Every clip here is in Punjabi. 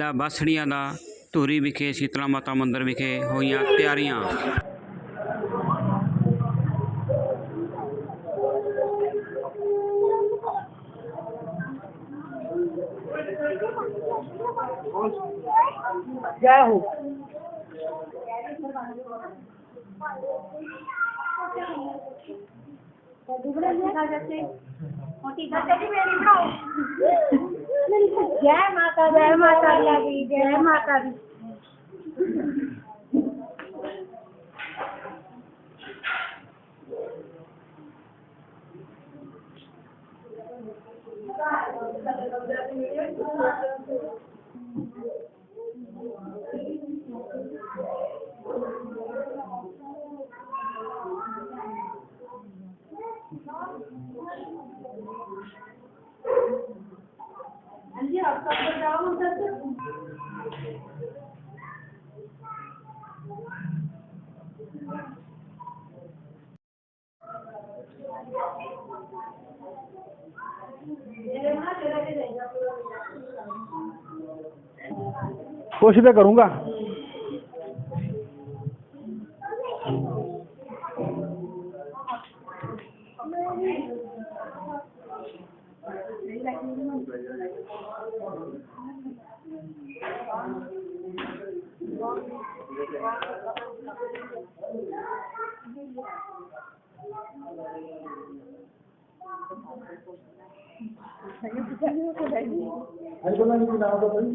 ਮੇਲਾ ਬਾਸੜੀਆਂ ਦਾ ਧੂਰੀ ਵਿਖੇ ਸ਼ੀਤਲਾ ਮਾਤਾ ਮੰਦਿਰ ਵਿਖੇ ਹੋਈਆਂ ਤਿਆਰੀਆਂ। જય માતાજી જય માતાજી Thank you. ਹਾਂਜੀ ਆਪ ਸਭ ਕੋਸ਼ਿਸ਼ ਤਾਂ ਕਰੂੰਗਾ।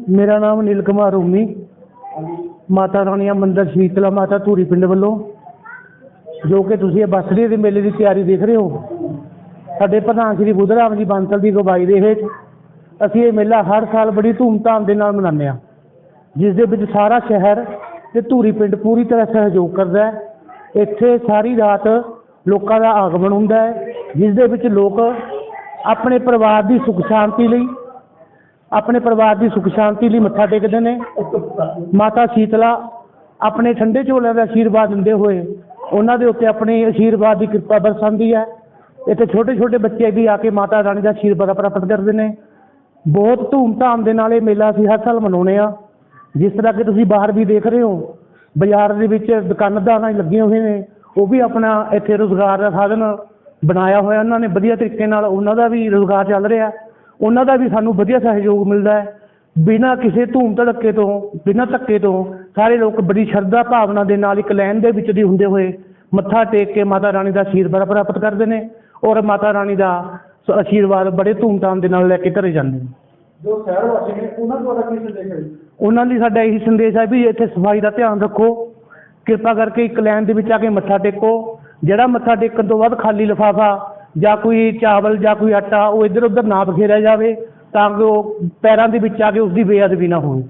ਮੇਰਾ ਨਾਮ ਨੀਲ ਕੁਮਾਰ ਉਮੀ ਮਾਤਾ ਰਾਣੀਆਂ ਮੰਦਿਰ ਸ਼ੀਤਲਾ ਮਾਤਾ ਧੂਰੀ ਪਿੰਡ ਵੱਲੋਂ, ਜੋ ਕਿ ਤੁਸੀਂ ਇਹ ਬਸੜੀ ਦੇ ਮੇਲੇ ਦੀ ਤਿਆਰੀ ਦੇਖ ਰਹੇ ਹੋ। ਸਾਡੇ ਪ੍ਰਧਾਨ ਸ਼੍ਰੀ ਬੁੱਧ ਰਾਮ ਜੀ ਬਾਂਸਲ ਦੀ ਅਗਵਾਈ ਦੇ ਹੇਠ ਅਸੀਂ ਇਹ ਮੇਲਾ ਹਰ ਸਾਲ ਬੜੀ ਧੂਮਧਾਮ ਦੇ ਨਾਲ ਮਨਾਉਂਦੇ ਹਾਂ। ਜਿਸ ਦੇ ਵਿੱਚ ਸਾਰਾ ਸ਼ਹਿਰ ਤੇ ਧੂਰੀ ਪਿੰਡ ਪੂਰੀ ਤਰ੍ਹਾਂ ਸਹਿਯੋਗ ਕਰਦਾ ਹੈ। ਇੱਥੇ ਸਾਰੀ ਰਾਤ ਲੋਕਾਂ ਦਾ ਆਗਮਨ ਹੁੰਦਾ ਹੈ, ਜਿਸ ਦੇ ਵਿੱਚ ਲੋਕ ਆਪਣੇ ਪਰਿਵਾਰ ਦੀ ਸੁਖ ਸ਼ਾਂਤੀ ਲਈ, ਆਪਣੇ ਪਰਿਵਾਰ ਦੀ ਸੁਖ ਸ਼ਾਂਤੀ ਲਈ ਮੱਥਾ ਟੇਕਦੇ ਨੇ। ਮਾਤਾ ਸ਼ੀਤਲਾ ਆਪਣੇ ਠੰਡੇ ਝੋਲਿਆਂ ਦਾ ਆਸ਼ੀਰਵਾਦ ਦਿੰਦੇ ਹੋਏ ਉਹਨਾਂ ਦੇ ਉੱਤੇ ਆਪਣੇ ਆਸ਼ੀਰਵਾਦ ਦੀ ਕਿਰਪਾ ਬਰਸਾਉਂਦੀ ਹੈ। ਇੱਥੇ ਛੋਟੇ ਛੋਟੇ ਬੱਚੇ ਵੀ ਆ ਕੇ ਮਾਤਾ ਰਾਣੀ ਦਾ ਆਸ਼ੀਰਵਾਦ ਪ੍ਰਾਪਤ ਕਰਦੇ ਨੇ। ਬਹੁਤ ਧੂਮਧਾਮ ਦੇ ਨਾਲ ਇਹ ਮੇਲਾ ਅਸੀਂ ਹਰ ਸਾਲ ਮਨਾਉਂਦੇ ਆ ਜਿਸ ਤਰ੍ਹਾਂ ਕਿ ਤੁਸੀਂ ਬਾਹਰ ਵੀ ਦੇਖ ਰਹੇ ਹੋ, ਬਾਜ਼ਾਰ ਦੇ ਵਿੱਚ ਦੁਕਾਨਦਾਰਾਂ ਲੱਗੀਆਂ ਹੋਈਆਂ ਨੇ, ਉਹ ਵੀ ਆਪਣਾ ਇੱਥੇ ਰੋਜ਼ਗਾਰ ਦਾ ਸਾਧਨ ਬਣਾਇਆ ਹੋਇਆ ਉਹਨਾਂ ਨੇ। ਵਧੀਆ ਤਰੀਕੇ ਨਾਲ ਉਹਨਾਂ ਦਾ ਵੀ ਰੋਜ਼ਗਾਰ ਚੱਲ ਰਿਹਾ। ਉਹਨਾਂ ਦਾ ਵੀ ਸਾਨੂੰ ਵਧੀਆ ਸਹਿਯੋਗ ਮਿਲਦਾ ਹੈ। ਬਿਨਾਂ ਕਿਸੇ ਧੂਮ ਧੜੱਕੇ ਤੋਂ, ਬਿਨਾਂ ਧੱਕੇ ਤੋਂ ਸਾਰੇ ਲੋਕ ਬੜੀ ਸ਼ਰਧਾ ਭਾਵਨਾ ਦੇ ਨਾਲ ਇੱਕ ਲਾਈਨ ਦੇ ਵਿੱਚ ਦੀ ਹੁੰਦੇ ਹੋਏ ਮੱਥਾ ਟੇਕ ਕੇ ਮਾਤਾ ਰਾਣੀ ਦਾ ਆਸ਼ੀਰਵਾਦ ਪ੍ਰਾਪਤ ਕਰਦੇ ਨੇ। ਔਰ ਮਾਤਾ ਰਾਣੀ ਦਾ ਆਸ਼ੀਰਵਾਦ ਬੜੇ ਧੂਮਧਾਮ ਦੇ ਨਾਲ ਲੈ ਕੇ ਘਰੇ ਜਾਂਦੇ ਨੇ ਜੋ ਸ਼ਹਿਰ ਵਾਸੀ ਨੇ ਉਹਨਾਂ ਦੁਆਰਾ ਕੀ ਸੰਦੇਸ਼ ਹੈ? ਉਹਨਾਂ ਲਈ ਸਾਡਾ ਇਹੀ ਸੰਦੇਸ਼ ਹੈ ਵੀ ਇੱਥੇ ਸਫ਼ਾਈ ਦਾ ਧਿਆਨ ਰੱਖੋ ਕਿਰਪਾ ਕਰਕੇ ਇੱਕ ਲਾਈਨ ਦੇ ਵਿੱਚ ਆ ਕੇ ਮੱਥਾ ਟੇਕੋ ਜਿਹੜਾ ਮੱਥਾ ਟੇਕਣ ਤੋਂ ਬਾਅਦ ਖਾਲੀ ਲਿਫਾਫਾ ਜਾਂ ਕੋਈ ਚਾਵਲ ਜਾਂ ਕੋਈ ਆਟਾ ਉਹ ਇੱਧਰ ਉੱਧਰ ਨਾ ਬਖੇਰਿਆ ਜਾਵੇ ਤਾਂ ਕਿ ਉਹ ਪੈਰਾਂ ਦੇ ਵਿੱਚ ਆ ਕੇ ਉਸ ਦੀ ਬੇਅਦਬੀ ਨਾ ਹੋਵੇ